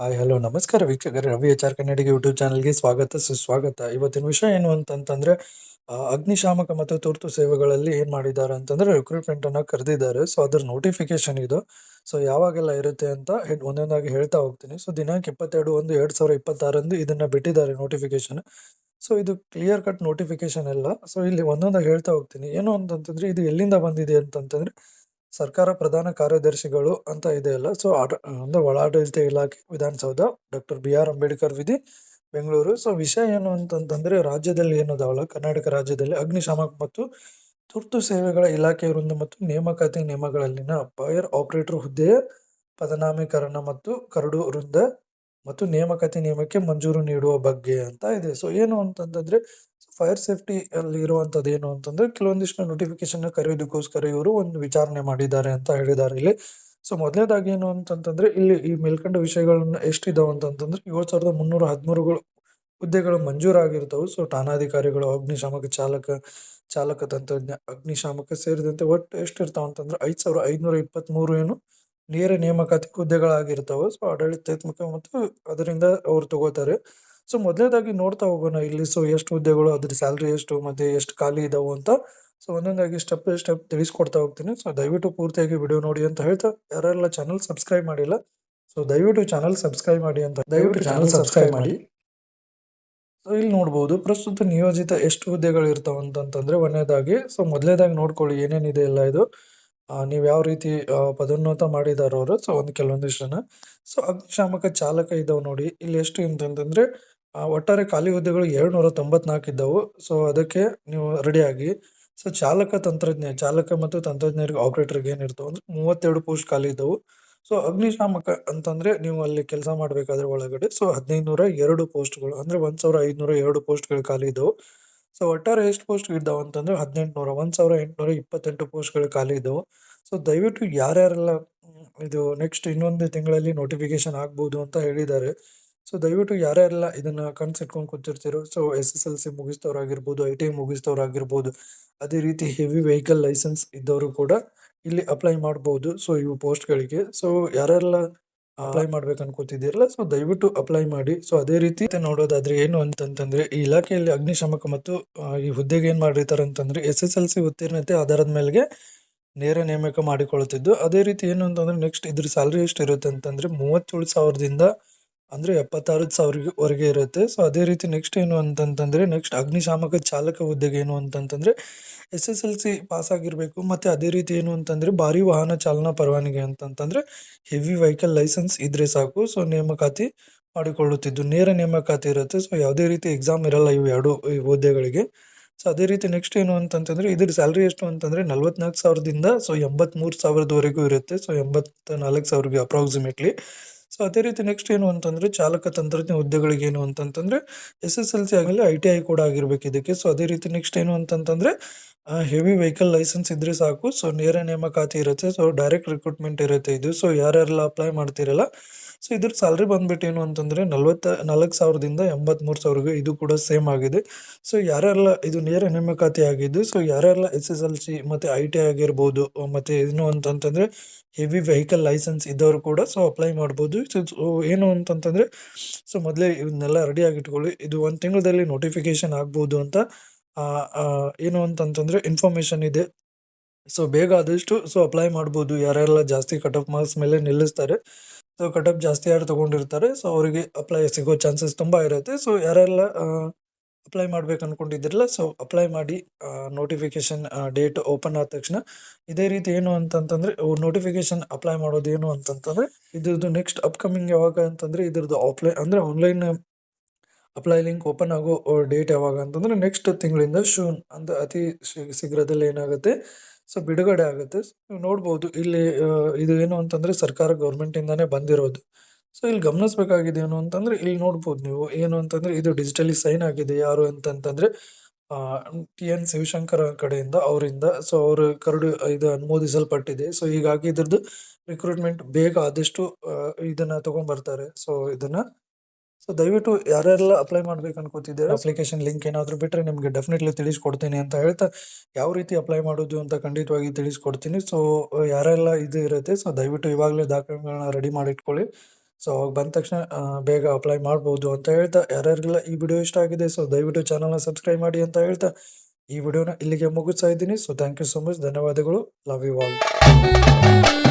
Hi, hello, ನಮಸ್ಕಾರ ವೀಕ್ಷಕರೇ. Ravi H R ಕನ್ನಡಿಗೆ ಯೂಟ್ಯೂಬ್ ಚಾನಲ್ಗೆ ಸ್ವಾಗತ, ಸುಸ್ವಾಗತ. ಇವತ್ತಿನ ವಿಷಯ ಏನು ಅಂತಂತಂದರೆ ಅಗ್ನಿಶಾಮಕ ಮತ್ತು ತುರ್ತು ಸೇವೆಗಳಲ್ಲಿ ಏನು ಮಾಡಿದ್ದಾರೆ ಅಂತಂದ್ರೆ ರಿಕ್ರೂಟ್ಮೆಂಟನ್ನು ಕರೆದಿದ್ದಾರೆ. ಸೊ ಅದ್ರ ನೋಟಿಫಿಕೇಶನ್ ಇದು. ಸೊ ಯಾವಾಗೆಲ್ಲ ಇರುತ್ತೆ ಅಂತ ಹೆಡ್ ಒಂದೊಂದಾಗಿ ಹೇಳ್ತಾ ಹೋಗ್ತೀನಿ. ಸೊ ದಿನಾಂಕ ಇಪ್ಪತ್ತೆರಡು ಒಂದು ಎರಡು ಸಾವಿರ ಇಪ್ಪತ್ತಾರಂದು ಇದನ್ನ ಬಿಟ್ಟಿದ್ದಾರೆ ನೋಟಿಫಿಕೇಶನ್ ಸೊ ಇದು ಕ್ಲಿಯರ್ ಕಟ್ ನೋಟಿಫಿಕೇಶನ್ ಎಲ್ಲ ಸೊ ಇಲ್ಲಿ ಒಂದೊಂದಾಗಿ ಹೇಳ್ತಾ ಹೋಗ್ತೀನಿ. ಏನು ಅಂತಂತಂದರೆ, ಇದು ಎಲ್ಲಿಂದ ಬಂದಿದೆ ಅಂತಂತಂದ್ರೆ ಸರ್ಕಾರ ಪ್ರಧಾನ ಕಾರ್ಯದರ್ಶಿಗಳು ಅಂತ ಇದೆ ಅಲ್ಲ. ಸೊ ಅಂದ್ರೆ ಒಳಾಡಳಿತ ಇಲಾಖೆ, Vidhana Soudha doctor B R Ambedkar ವಿಧಿ, ಬೆಂಗಳೂರು. ಸೊ ವಿಷಯ ಏನು ಅಂತಂತಂದ್ರೆ ರಾಜ್ಯದಲ್ಲಿ ಏನದಾವಲ್ಲ ಕರ್ನಾಟಕ ರಾಜ್ಯದಲ್ಲಿ ಅಗ್ನಿಶಾಮಕ ಮತ್ತು ತುರ್ತು ಸೇವೆಗಳ ಇಲಾಖೆ ವೃಂದ ಮತ್ತು ನೇಮಕಾತಿ ನಿಯಮಗಳಲ್ಲಿನ ಫೈರ್ ಆಪರೇಟರ್ ಹುದ್ದೆಯ ಪದನಾಮೀಕರಣ ಮತ್ತು ಕರಡು ವೃಂದ ಮತ್ತು ನೇಮಕಾತಿ ನಿಯಮಕ್ಕೆ ಮಂಜೂರು ನೀಡುವ ಬಗ್ಗೆ ಅಂತ ಇದೆ. ಸೊ ಏನು ಅಂತಂತಂದ್ರೆ ಫೈರ್ ಸೇಫ್ಟಿ ಅಲ್ಲಿ ಇರುವಂತದ್ದು ಏನು ಅಂತಂದ್ರೆ ಕೆಲವೊಂದಿಷ್ಟು ನೋಟಿಫಿಕೇಶನ್ ಕರೆಯೋದಕ್ಕೋಸ್ಕರ ಇವರು ಒಂದು ವಿಚಾರಣೆ ಮಾಡಿದ್ದಾರೆ ಅಂತ ಹೇಳಿದ್ದಾರೆ ಇಲ್ಲಿ. ಸೊ ಮೊದಲನೇದಾಗಿ ಏನು ಅಂತಂತಂದ್ರೆ ಇಲ್ಲಿ ಈ ಮೇಲ್ಕಂಡ ವಿಷಯಗಳನ್ನ ಎಷ್ಟಿದಾವೆ ಅಂತಂತಂದ್ರೆ ಏಳು ಸಾವಿರದ ಮುನ್ನೂರ ಹದಿಮೂರುಗಳು ಹುದ್ದೆಗಳು ಮಂಜೂರಾಗಿರ್ತವೆ. ಸೊ ಠಾಣಾಧಿಕಾರಿಗಳು, ಅಗ್ನಿಶಾಮಕ ಚಾಲಕ ಚಾಲಕ ತಂತ್ರಜ್ಞ, ಅಗ್ನಿಶಾಮಕ ಸೇರಿದಂತೆ ಒಟ್ಟು ಎಷ್ಟು ಇರ್ತಾವ ಅಂತಂದ್ರೆ ಐದ್ ಸಾವಿರದ ಐದುನೂರ ಇಪ್ಪತ್ತ್ ಮೂರು ಏನು ನೇರ ನೇಮಕಾತಿ ಹುದ್ದೆಗಳಾಗಿರ್ತಾವೆ. ಸೊ ಆಡಳಿತಾತ್ಮಕ ಮತ್ತು ಅದರಿಂದ ಅವ್ರು ತಗೋತಾರೆ. ಸೊ ಮೊದಲನೇದಾಗಿ ನೋಡ್ತಾ ಹೋಗೋಣ ಇಲ್ಲಿ ಸೊ ಎಷ್ಟು ಹುದ್ದೆಗಳು ಅದ್ರ ಸ್ಯಾಲ್ರಿ ಎಷ್ಟು ಮತ್ತೆ ಎಷ್ಟು ಖಾಲಿ ಇದಾವು ಅಂತ. ಸೊ ಒಂದೊಂದಾಗಿ ಸ್ಟೆಪ್ ಬೈ ಸ್ಟೆಪ್ ತಿಳಿಸ್ಕೊಡ್ತಾ ಹೋಗ್ತೀನಿ. ಸೊ ದಯವಿಟ್ಟು ಪೂರ್ತಿಯಾಗಿ ವಿಡಿಯೋ ನೋಡಿ ಅಂತ ಹೇಳ್ತಾ ಯಾರೆಲ್ಲ ಚಾನಲ್ ಸಬ್ಸ್ಕ್ರೈಬ್ ಮಾಡಿಲ್ಲ ಸೊ ದಯವಿಟ್ಟು ಚಾನಲ್ ಸಬ್ಸ್ಕ್ರೈಬ್ ಮಾಡಿ ಅಂತ. ದಯವಿಟ್ಟು ಚಾನಲ್ ಸಬ್ಸ್ಕ್ರೈಬ್ ಮಾಡಿ. ಸೊ ಇಲ್ಲಿ ನೋಡ್ಬೋದು ಪ್ರಸ್ತುತ ನಿಯೋಜಿತ ಎಷ್ಟು ಹುದ್ದೆಗಳು ಇರ್ತಾವ ಅಂತಂತಂದ್ರೆ ಒಂದನೇದಾಗಿ ಸೊ ಮೊದಲನೇದಾಗಿ ನೋಡ್ಕೊಳ್ಳಿ ಏನೇನಿದೆ ಎಲ್ಲ ಇದು. ನೀವು ಯಾವ ರೀತಿ ಪದೋನ್ನತ ಮಾಡಿದಾರ ಅವರು ಸೊ ಒಂದು ಕೆಲವೊಂದಿಷ್ಟು ಸೊ ಅಗ್ನಿಶಾಮಕ ಚಾಲಕ ಇದ್ದಾವೆ ನೋಡಿ ಇಲ್ಲಿ ಎಷ್ಟು ಅಂತಂತಂದ್ರೆ ಆ, ಒಟ್ಟಾರೆ ಖಾಲಿ ಹುದ್ದೆಗಳು ಏಳ್ನೂರ ನೂರ ತೊಂಬತ್ನಾಲ್ಕು ಇದ್ದವು. ಸೊ ಅದಕ್ಕೆ ನೀವು ರೆಡಿಯಾಗಿ ಸೊ ಚಾಲಕ ತಂತ್ರಜ್ಞ, ಚಾಲಕ ಮತ್ತು ತಂತ್ರಜ್ಞರಿಗೆ ಆಪರೇಟರ್ಗೆ ಏನಿರ್ತವೆ ಅಂದ್ರೆ ಮೂವತ್ತೆರಡು ಪೋಸ್ಟ್ ಖಾಲಿ ಇದ್ದವು. ಸೊ ಅಗ್ನಿಶಾಮಕ ಅಂತಂದ್ರೆ ನೀವು ಅಲ್ಲಿ ಕೆಲಸ ಮಾಡ್ಬೇಕಾದ್ರೆ ಒಳಗಡೆ ಸೊ ಹದಿನೈದುನೂರ ಎರಡು ಪೋಸ್ಟ್ಗಳು ಅಂದ್ರೆ ಒಂದ್ ಸಾವಿರ ಐದುನೂರ ಎರಡು ಪೋಸ್ಟ್ಗಳು ಖಾಲಿ ಇದ್ದವು. ಸೊ ಒಟ್ಟಾರೆ ಎಷ್ಟು ಪೋಸ್ಟ್ ಇದ್ದಾವೆ ಅಂತಂದ್ರೆ ಹದಿನೆಂಟುನೂರ, ಒಂದ್ ಸಾವಿರ ಎಂಟುನೂರ ಇಪ್ಪತ್ತೆಂಟು ಪೋಸ್ಟ್ಗಳು ಖಾಲಿ ಇದ್ದವು. ಸೊ ದಯವಿಟ್ಟು ಯಾರ್ಯಾರೆಲ್ಲ, ಇದು ನೆಕ್ಸ್ಟ್ ಇನ್ನೊಂದು ತಿಂಗಳಲ್ಲಿ ನೋಟಿಫಿಕೇಶನ್ ಆಗ್ಬೋದು ಅಂತ ಹೇಳಿದ್ದಾರೆ. ಸೊ ದಯವಿಟ್ಟು ಯಾರೆಲ್ಲ ಇದನ್ನ ಕನ್ಸಿಟ್ಕೊಂಡು ಕೂತಿರ್ತೀರೋ so S S L C ಮುಗಿಸಿದವರಾಗಿರ್ಬೋದು I T I ಮುಗಿಸಿದವರಾಗಿರ್ಬೋದು ಅದೇ ರೀತಿ ಹೆವಿ ವೆಹಿಕಲ್ ಲೈಸೆನ್ಸ್ ಇದ್ದವರು ಕೂಡ ಇಲ್ಲಿ ಅಪ್ಲೈ ಮಾಡಬಹುದು ಸೊ ಇವು ಪೋಸ್ಟ್ಗಳಿಗೆ ಸೊ ಯಾರೆಲ್ಲ ಅಪ್ಲೈ ಮಾಡ್ಬೇಕು ಅನ್ಕೋತಿದ್ದೀರಲ್ಲ ಸೊ ದಯವಿಟ್ಟು ಅಪ್ಲೈ ಮಾಡಿ. ಸೊ ಅದೇ ರೀತಿ ನೋಡೋದಾದ್ರೆ ಏನು ಅಂತಂತಂದ್ರೆ, ಈ ಇಲಾಖೆಯಲ್ಲಿ ಅಗ್ನಿಶಾಮಕ ಮತ್ತು ಈ ಹುದ್ದೆಗೆ ಏನ್ ಮಾಡಿರ್ತಾರೆ ಅಂತಂದ್ರೆ ಎಸ್ ಎಸ್ ಎಲ್ ಸಿ ಉತ್ತೀರ್ಣತೆ ಆಧಾರದ ಮೇಲೆಗೆ ನೇರ ನೇಮಕ ಮಾಡಿಕೊಳ್ಳುತ್ತಿದ್ದು. ಅದೇ ರೀತಿ ಏನು ಅಂತಂದ್ರೆ ನೆಕ್ಸ್ಟ್ ಇದ್ರ ಸ್ಯಾಲ್ರಿ ಎಷ್ಟು ಇರುತ್ತೆ ಅಂತಂದ್ರೆ, ಮೂವತ್ತೇಳು ಸಾವಿರದಿಂದ ಅಂದ್ರೆ ಎಪ್ಪತ್ತಾರು ಸಾವಿರವರೆಗೆ ಇರುತ್ತೆ. ಸೊ ಅದೇ ರೀತಿ ನೆಕ್ಸ್ಟ್ ಏನು ಅಂತಂತಂದರೆ ನೆಕ್ಸ್ಟ್ ಅಗ್ನಿಶಾಮಕ ಚಾಲಕ ಹುದ್ದೆಗೆ ಏನು ಅಂತಂತಂದರೆ S S L C pass ಆಗಿರಬೇಕು. ಮತ್ತು ಅದೇ ರೀತಿ ಏನು ಅಂತಂದರೆ, ಭಾರಿ ವಾಹನ ಚಾಲನಾ ಪರವಾನಗಿ ಅಂತಂತಂದರೆ ಹೆವಿ ವೆಹಿಕಲ್ ಲೈಸೆನ್ಸ್ ಇದ್ದರೆ ಸಾಕು. ಸೊ ನೇಮಕಾತಿ ಮಾಡಿಕೊಳ್ಳುತ್ತಿದ್ದು, ನೇರ ನೇಮಕಾತಿ ಇರುತ್ತೆ. ಸೊ ಯಾವುದೇ ರೀತಿ ಎಕ್ಸಾಮ್ ಇರಲ್ಲ ಇವು ಎರಡು, ಈ ಹುದ್ದೆಗಳಿಗೆ. ಸೊ ಅದೇ ರೀತಿ ನೆಕ್ಸ್ಟ್ ಏನು ಅಂತಂತಂದರೆ ಇದ್ರ ಸ್ಯಾಲ್ರಿ ಎಷ್ಟು ಅಂತಂದರೆ ನಲ್ವತ್ನಾಲ್ಕು ಸಾವಿರದಿಂದ ಸೊ ಎಂಬತ್ತ್ಮೂರು ಸಾವಿರದವರೆಗೂ ಇರುತ್ತೆ. ಸೊ ಎಂಬತ್ತ ನಾಲ್ಕು ಸಾವಿರಗೆ ಅಪ್ರಾಕ್ಸಿಮೇಟ್ಲಿ ಸೊ ಅದೇ ರೀತಿ ನೆಕ್ಸ್ಟ್ ಏನು ಅಂತಂದ್ರೆ ಚಾಲಕ ತಂತ್ರಜ್ಞ ಹುದ್ದೆಗಳಿಗೆ ಏನು ಅಂತಂತಂದ್ರೆ ಎಸ್ ಎಸ್ ಎಲ್ ಸಿ ಆಗಲಿ ಐ ಟಿ ಐ ಕೂಡ ಆಗಿರ್ಬೇಕು ಇದಕ್ಕೆ. ಸೊ ಅದೇ ರೀತಿ ನೆಕ್ಸ್ಟ್ ಏನು ಅಂತಂತಂದ್ರೆ ಹೆವಿ ವೆಹಿಕಲ್ ಲೈಸೆನ್ಸ್ ಇದ್ರೆ ಸಾಕು. ಸೊ ನೇರ ನೇಮಕಾತಿ ಇರುತ್ತೆ. ಸೊ ಡೈರೆಕ್ಟ್ ರಿಕ್ರೂಟ್ಮೆಂಟ್ ಇರುತ್ತೆ ಇದು. ಸೊ ಯಾರ್ಯಾರೆಲ್ಲ ಅಪ್ಲೈ ಮಾಡ್ತಿರಲ್ಲ? ಸೊ ಇದ್ರ ಸ್ಯಾಲ್ರಿ ಬಂದ್ಬಿಟ್ಟು ಏನು ಅಂತಂದ್ರೆ ನಲ್ವತ್ತ, ನಾಲ್ಕು ಸಾವಿರದಿಂದ ಎಂಬತ್ಮೂರು ಸಾವಿರಗೂ ಇದು ಕೂಡ ಸೇಮ್ ಆಗಿದೆ. ಸೊ ಯಾರೆಲ್ಲ ಇದು ನೇರ ನೇಮಕಾತಿ ಆಗಿದ್ದು ಸೊ ಯಾರೆಲ್ಲ ಎಸ್ ಎಸ್ ಎಲ್ ಸಿ ಮತ್ತೆ ಐ ಟಿ ಆಗಿರ್ಬೋದು, ಮತ್ತೆ ಏನು ಅಂತಂತಂದ್ರೆ ಹೆವಿ ವೆಹಿಕಲ್ ಲೈಸೆನ್ಸ್ ಇದ್ದವರು ಕೂಡ ಸೊ ಅಪ್ಲೈ ಮಾಡ್ಬೋದು. ಸೊ ಏನು ಅಂತಂತಂದ್ರೆ ಸೊ ಮೊದಲೇ ಇವನ್ನೆಲ್ಲ ರೆಡಿ ಆಗಿಟ್ಕೊಳ್ಳಿ. ಇದು ಒಂದು ತಿಂಗಳಲ್ಲಿ ನೋಟಿಫಿಕೇಶನ್ ಆಗ್ಬೋದು ಅಂತ ಏನು ಅಂತಂತಂದರೆ ಇನ್ಫಾರ್ಮೇಷನ್ ಇದೆ. ಸೊ ಬೇಗ ಆದಷ್ಟು ಸೊ ಅಪ್ಲೈ ಮಾಡ್ಬೋದು. ಯಾರೆಲ್ಲ ಜಾಸ್ತಿ ಕಟ್ ಆಫ್ ಮಾರ್ಕ್ಸ್ ಮೇಲೆ ನಿಲ್ಲಿಸ್ತಾರೆ ಸೊ ಕಟ್ ಆಫ್ ಜಾಸ್ತಿ ಯಾರು ತಗೊಂಡಿರ್ತಾರೆ ಸೊ ಅವರಿಗೆ ಅಪ್ಲೈ ಸಿಗೋ ಚಾನ್ಸಸ್ ತುಂಬ ಇರುತ್ತೆ. ಸೊ ಯಾರೆಲ್ಲ ಅಪ್ಲೈ ಮಾಡ್ಬೇಕು ಅಂದ್ಕೊಂಡಿದ್ದಿರಲ್ಲ ಸೊ ಅಪ್ಲೈ ಮಾಡಿ ನೋಟಿಫಿಕೇಶನ್ ಡೇಟ್ ಓಪನ್ ಆದ ತಕ್ಷಣ ಇದೇ ರೀತಿ ಏನು ಅಂತಂತಂದರೆ ನೋಟಿಫಿಕೇಷನ್ ಅಪ್ಲೈ ಮಾಡೋದು ಏನು ಅಂತಂತಂದರೆ, ಇದ್ರದ್ದು ನೆಕ್ಸ್ಟ್ ಅಪ್ಕಮಿಂಗ್ ಯಾವಾಗ ಅಂತಂದರೆ, ಇದ್ರದ್ದು ಆಫ್ಲೈನ್ ಅಂದರೆ ಆನ್ಲೈನ್ ಅಪ್ಲೈ ಲಿಂಕ್ ಓಪನ್ ಆಗೋ ಡೇಟ್ ಯಾವಾಗ ಅಂತಂದ್ರೆ ನೆಕ್ಸ್ಟ್ ತಿಂಗಳಿಂದ ಶೂನ್ ಅಂತ ಅತಿ ಶೀಘ್ರದಲ್ಲಿ ಏನಾಗುತ್ತೆ? ಸೊ ಬಿಡುಗಡೆ ಆಗುತ್ತೆ. ನೀವು ನೋಡ್ಬೋದು. ಇಲ್ಲಿ ಇದು ಏನು ಅಂತಂದ್ರೆ ಸರ್ಕಾರ ಗೌರ್ಮೆಂಟ್ ಇಂದಾನೇ ಬಂದಿರೋದು. ಸೊ ಇಲ್ಲಿ ಗಮನಿಸಬೇಕಾಗಿದೆ ಏನು ಅಂತಂದ್ರೆ ಇಲ್ಲಿ ನೋಡ್ಬೋದು ನೀವು ಏನು ಅಂತಂದ್ರೆ ಇದು ಡಿಜಿಟಲಿ ಸೈನ್ ಆಗಿದೆ ಯಾರು ಅಂತಂತಂದರೆ ಟಿ ಎನ್ ಶಿವಶಂಕರ್ ಕಡೆಯಿಂದ ಅವರಿಂದ. ಸೊ ಅವರು ಕರಡು, ಇದು ಅನುಮೋದಿಸಲ್ಪಟ್ಟಿದೆ. ಸೊ ಹೀಗಾಗಿ ಇದ್ರದ್ದು ರಿಕ್ರೂಟ್ಮೆಂಟ್ ಬೇಗ ಆದಷ್ಟು ಇದನ್ನ ತಗೊಂಡ್ಬರ್ತಾರೆ. ಸೊ ಇದನ್ನ ಸೊ ದಯವಿಟ್ಟು ಯಾರೆಲ್ಲ ಅಪ್ಲೈ ಮಾಡ್ಬೇಕು ಅನ್ಕೋತಿದ್ದೀರಾ ಅಪ್ಲಿಕೇಶನ್ ಲಿಂಕ್ ಏನಾದರೂ ಬಿಟ್ಟರೆ ನಿಮಗೆ ಡೆಫಿನೆಟ್ಲಿ ತಿಳಿಸ್ಕೊಡ್ತೀನಿ ಅಂತ ಹೇಳ್ತಾ, ಯಾವ ರೀತಿ ಅಪ್ಲೈ ಮಾಡೋದು ಅಂತ ಖಂಡಿತವಾಗಿ ತಿಳಿಸ್ಕೊಡ್ತೀನಿ. ಸೊ ಯಾರೆಲ್ಲ ಇದು ಇರುತ್ತೆ ಸೊ ದಯವಿಟ್ಟು ಇವಾಗಲೇ ದಾಖಲೆಗಳನ್ನ ರೆಡಿ ಮಾಡಿ ಇಟ್ಕೊಳ್ಳಿ ಸೊ ಅವಾಗ ಬಂದ ತಕ್ಷಣ ಬೇಗ ಅಪ್ಲೈ ಮಾಡ್ಬೋದು ಅಂತ ಹೇಳ್ತಾ, ಯಾರ್ಯಾರಿಗೆಲ್ಲ ಈ ವಿಡಿಯೋ ಇಷ್ಟ ಆಗಿದೆ ಸೊ ದಯವಿಟ್ಟು ಚಾನಲ್ನ ಸಬ್ಸ್ಕ್ರೈಬ್ ಮಾಡಿ ಅಂತ ಹೇಳ್ತಾ, ಈ ವಿಡಿಯೋನ ಇಲ್ಲಿಗೆ ಮುಗಿಸ್ತಾ ಇದ್ದೀನಿ. So thank you so much ಧನ್ಯವಾದಗಳು. Love you all